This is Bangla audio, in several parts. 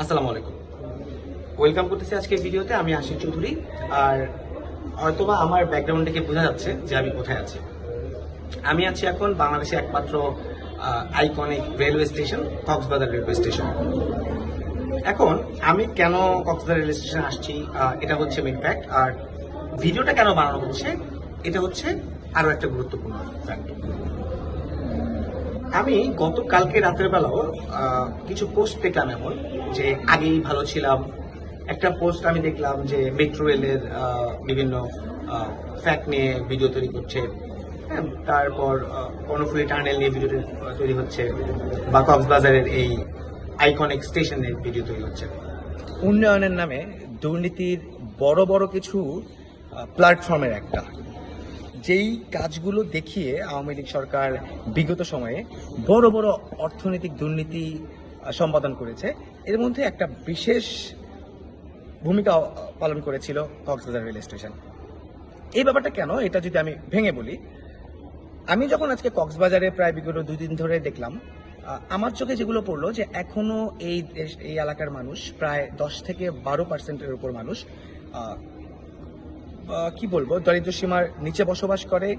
আসসালামু আলাইকুম। ওয়েলকাম করতেছি আজকে ভিডিওতে, আমি আশিক চৌধুরী। আর হয়তোবা আমার ব্যাকগ্রাউন্ড থেকে বোঝা যাচ্ছে যে আমি কোথায় আছি। আমি আছি এখন বাংলাদেশের একমাত্র iconic railway station Cox's Bazar railway station এখন আমি কেন কক্সবাজার রেলওয়ে স্টেশন আসছি এটা হচ্ছে মেন ফ্যাক্ট আর ভিডিওটা কেন বানানো হচ্ছে, এটা হচ্ছে আরও একটা গুরুত্বপূর্ণ ফ্যাক্ট আমি গতকালকে রাতের বেলাও কিছু পোস্ট দেখলাম এমন যে আগেই ভালো ছিলাম। একটা পোস্ট আমি দেখলাম যে মেট্রো রেলের বিভিন্ন ফ্যাক্ট নিয়ে ভিডিও তৈরি করছে। হ্যাঁ, তারপর কর্ণফুলী টানেল নিয়ে ভিডিও তৈরি হচ্ছে। বা কক্সবাজারের এই আইকনিক স্টেশনের ভিডিও তৈরি হচ্ছে। উন্নয়নের নামে দুর্নীতির বড় বড় কিছু প্ল্যাটফর্মের একটা। যেই কাজগুলো দেখিয়ে আওয়ামী লীগ সরকার বিগত সময়ে বড় বড় অর্থনৈতিক দুর্নীতি সম্পাদন করেছে, এর মধ্যে একটা বিশেষ ভূমিকা পালন করেছিল কক্সবাজার রেল স্টেশন। এই ব্যাপারটা কেন? এটা যদি আমি ভেঙে বলি, আমি যখন আজকে কক্সবাজারে প্রায় বিগত দুই দিন ধরে দেখলাম আমার চোখে যেগুলো পড়ল যে এখনও এই দেশ- এই এলাকার মানুষ প্রায় দশ থেকে বারো পার্সেন্টের উপর মানুষ কি বলব দরিদ্র সীমার নিচে বসবাস করে।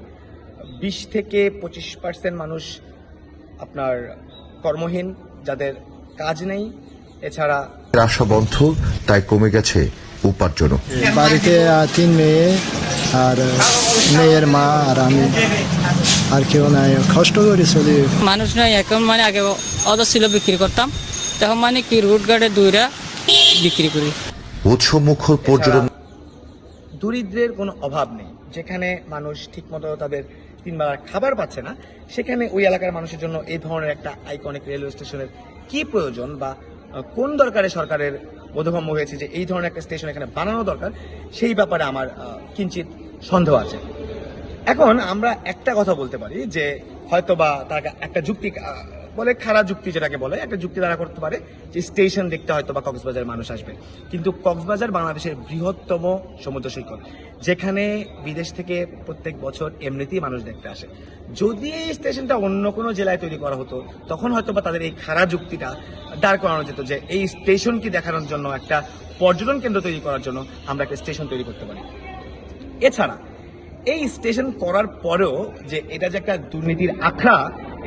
বিশ থেকে পঁচিশ পার্সেন্ট মানুষ আপনার কর্মহীন যাদের কাজ নেই। এছাড়া আশা বন্ধ তাই কমে গেছে উপার্জনও। বাড়িতে তিন মেয়ে আর মেয়ের মা আর আমি। আর কেউ নাই কষ্ট করে চলি। মানুষ নাই এখন মানে আগে অদ ছিল বিক্রি করতাম তখন মানে কি রুট গার্ডে দুইরা বিক্রি করি। উৎসব মুখর পর্যটন দরিদ্রের কোনো অভাব নেই। যেখানে মানুষ ঠিকমতো তাদের তিন বেলার খাবার পাচ্ছে না, সেখানে ওই এলাকার মানুষের জন্য এই ধরনের একটা আইকনিক রেলওয়ে স্টেশনের কি প্রয়োজন বা কোন দরকারে সরকারের বোধগম্য হয়েছে যে এই ধরনের একটা স্টেশন এখানে বানানো দরকার? সেই ব্যাপারে আমার কিঞ্চিত সন্দেহ আছে। এখন আমরা একটা কথা বলতে পারি যে হয়তোবা তার একটা যুক্তি বলে খারাপ যুক্তি যেটাকে বলে, একটা যুক্তি দ্বারা করতে পারে যে স্টেশন দেখতে হয়তো বা কক্সবাজার মানুষ আসবে। কিন্তু কক্সবাজার বাংলাদেশের বৃহত্তম সমুদ্র সৈকত, যেখানে বিদেশ থেকে প্রত্যেক বছর এমনিতেই মানুষ দেখতে আসে। যদি এই স্টেশনটা অন্য কোনো জেলায় তৈরি করা হতো, তখন হয়তো বা তাদের এই খারাপ যুক্তিটা দাঁড় করানো যেত যে এই স্টেশনকে দেখানোর জন্য, একটা পর্যটন কেন্দ্র তৈরি করার জন্য আমরা একটা স্টেশন তৈরি করতে পারি। এছাড়া, এই স্টেশন করার পরেও যে এটা যে একটা দুর্নীতির আখড়া,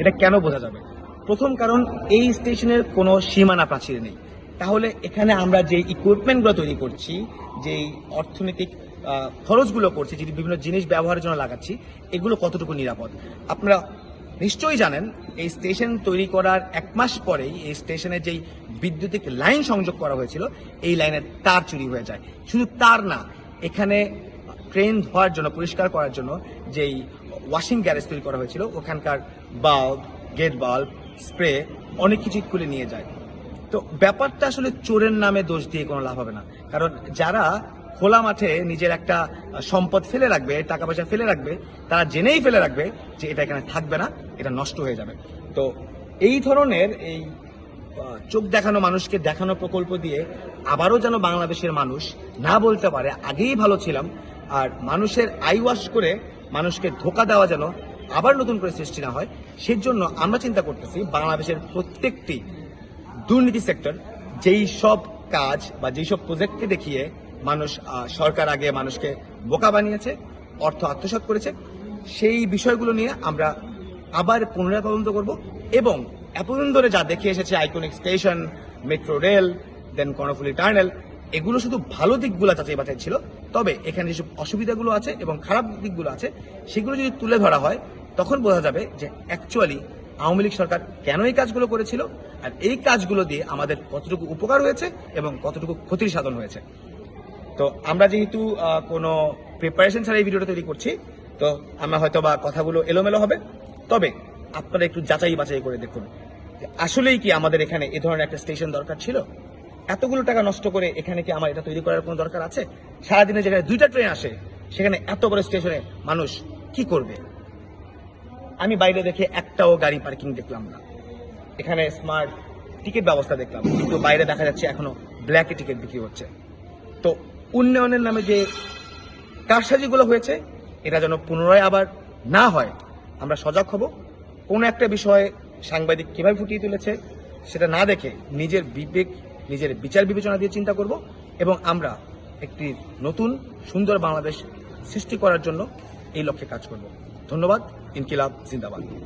এটা কেন বোঝা যাবে? প্রথম কারণ, এই স্টেশনের কোনো সীমানা প্রাচীর নেই। তাহলে এখানে আমরা যে ইকুইপমেন্টগুলো তৈরি করছি, যেই অর্থনৈতিক খরচগুলো করছি যে বিভিন্ন জিনিস ব্যবহারের জন্য লাগাচ্ছি, এগুলো কতটুকু নিরাপদ? আপনারা নিশ্চয়ই জানেন, এই স্টেশন তৈরি করার এক মাস পরেই এই স্টেশনে যেই বিদ্যুতিক লাইন সংযোগ করা হয়েছিল, এই লাইনের তার চুরি হয়ে যায়। শুধু তার না, এখানে ট্রেন ধোয়ার জন্য, পরিষ্কার করার জন্য যেই ওয়াশিং গ্যারেজ তৈরি করা হয়েছিল, ওখানকার বাল্ব, গেট বাল্ব স্প্রে অনেক কিছু খুলে নিয়ে যায়। তো ব্যাপারটা আসলে চোরের নামে দোষ দিয়ে কোনো লাভ হবে না। কারণ যারা খোলা মাঠে নিজের একটা সম্পদ ফেলে রাখবে, টাকা পয়সা ফেলে রাখবে, তারা জেনেই ফেলে রাখবে যে এটা এখানে থাকবে না, এটা নষ্ট হয়ে যাবে। তো এই ধরনের এই চোখ দেখানো মানুষকে দেখানো প্রকল্প দিয়ে আবারও যেন বাংলাদেশের মানুষ না বলতে পারে, আগেই ভালো ছিলাম। আর মানুষের আই ওয়াশ করে মানুষকে ধোকা দেওয়া যেন আবার নতুন করে সৃষ্টি না হয় সেই জন্য আমরা চিন্তা করতেছি বাংলাদেশের প্রত্যেকটি দুর্নীতি সেক্টর, যেই সব কাজ বা যেই সব প্রজেক্টকে দেখিয়ে মানুষ সরকার আগে মানুষকে বোকা বানিয়েছে, অর্থ আত্মসাৎ করেছে, সেই বিষয়গুলো নিয়ে আমরা আবার পুনরায় তদন্ত করব এবং এতদিন ধরে যা দেখে এসেছে iconic station, metro rail, then Karnaphuli tunnel, এগুলো শুধু ভালো দিকগুলো যাচাই বাছাই ছিল। তবে এখানে যেসব অসুবিধাগুলো আছে এবং খারাপ দিকগুলো আছে, সেগুলো যদি তুলে ধরা হয় তখন বোঝা যাবে যে অ্যাকচুয়ালি আওয়ামী লীগ সরকার কেন এই কাজগুলো করেছিল আর এই কাজগুলো দিয়ে আমাদের কতটুকু উপকার হয়েছে এবং কতটুকু ক্ষতির সাধন হয়েছে। তো আমরা যেহেতু কোনো প্রিপারেশন ছাড়া এই ভিডিওটা তৈরি করছি, তো আমরা হয়তো বা কথাগুলো এলোমেলো হবে। তবে আপনারা একটু যাচাই বাছাই করে দেখুন আসলেই কি আমাদের এখানে এ ধরনের একটা স্টেশন দরকার ছিল? এতগুলো টাকা নষ্ট করে এখানে কি আমার এটা তৈরি করার কোনো দরকার আছে? সারাদিনে যেখানে দুইটা ট্রেন আসে, সেখানে এত বড় স্টেশনে মানুষ কি করবে? আমি বাইরে দেখে একটাও গাড়ি পার্কিং দেখলাম না। এখানে স্মার্ট টিকিট ব্যবস্থা দেখলাম, কিন্তু বাইরে দেখা যাচ্ছে এখনও ব্ল্যাকে টিকিট বিক্রি হচ্ছে। তো উন্নয়নের নামে যে কারসাজিগুলো হয়েছে, এটা যেন পুনরায় আবার না হয়, আমরা সজাগ হব। কোনো একটা বিষয়ে সাংবাদিক কীভাবে ফুটিয়ে তুলেছে, সেটা না দেখে নিজের বিবেক, নিজের বিচার বিবেচনা দিয়ে চিন্তা করব এবং আমরা একটি নতুন সুন্দর বাংলাদেশ সৃষ্টি করার জন্য এই লক্ষ্যে কাজ করব। ধন্যবাদ। इनकलाब जिंदाबाद।